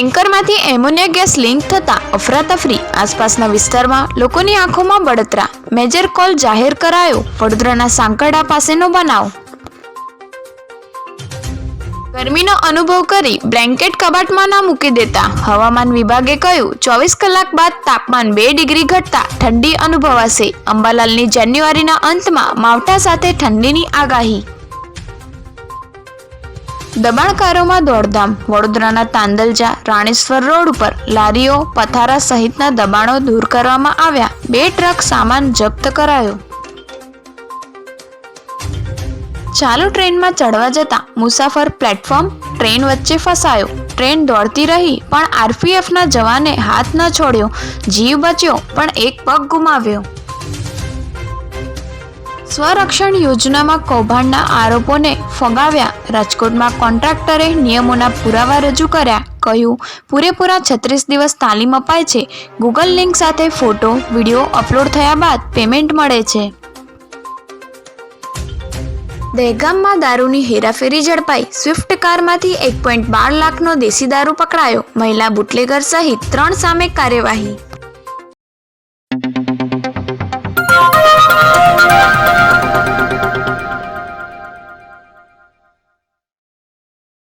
ટેન્કરમાંથી ammonia gas leak થતાં અફરાતફરી. આસપાસના વિસ્તારમાં લોકોની આંખોમાં બળતરા. મેજર કોલ જાહેર કરાયો. વડોદરાના સાંકરડા પાસેનો બનાવ. ગરમીનો અનુભવ કરી બ્લેન્કેટ કબાટમાં ના મૂકી દેતા. હવામાન વિભાગે કહ્યું, ચોવીસ કલાક બાદ તાપમાન બે ડિગ્રી ઘટતા ઠંડી અનુભવાશે. અંબાલાલની જાન્યુઆરીના અંતમાં માવઠા સાથે ઠંડીની આગાહી. દબાણકારોમાં દોડધામ. વડોદરાના તાંદલજા, રાણેશ્વર રોડ ઉપર લારીઓ, પથારા સહિતના દબાણો દૂર કરવામાં આવ્યા. બે ટ્રક સામાન જપ્ત કરાયો. ચાલુ ટ્રેનમાં ચડવા જતા મુસાફર પ્લેટફોર્મ ટ્રેન વચ્ચે ફસાયો. ટ્રેન દોડતી રહી, પણ આરપીએફના જવાને હાથ ન છોડ્યો. જીવ બચ્યો, પણ એક પગ ગુમાવ્યો. સ્વરક્ષણ યોજનામાં કૌભાંડના આરોપોને ફગાવ્યા. રાજકોટમાં કોન્ટ્રાક્ટરે નિયમોના પુરાવા રજૂ કર્યા. કહ્યું, પૂરેપૂરા છત્રીસ દિવસ તાલીમ અપાય છે. ગૂગલ લિંક સાથે ફોટો, વીડિયો અપલોડ થયા બાદ પેમેન્ટ મળે છે. દહેગામમાં દારૂની હેરાફેરી ઝડપાઈ. સ્વિફ્ટ કારમાંથી એક પોઈન્ટ બાર લાખનો દેશી દારૂ પકડાયો. મહિલા બુટલેગર સહિત ત્રણ સામે કાર્યવાહી.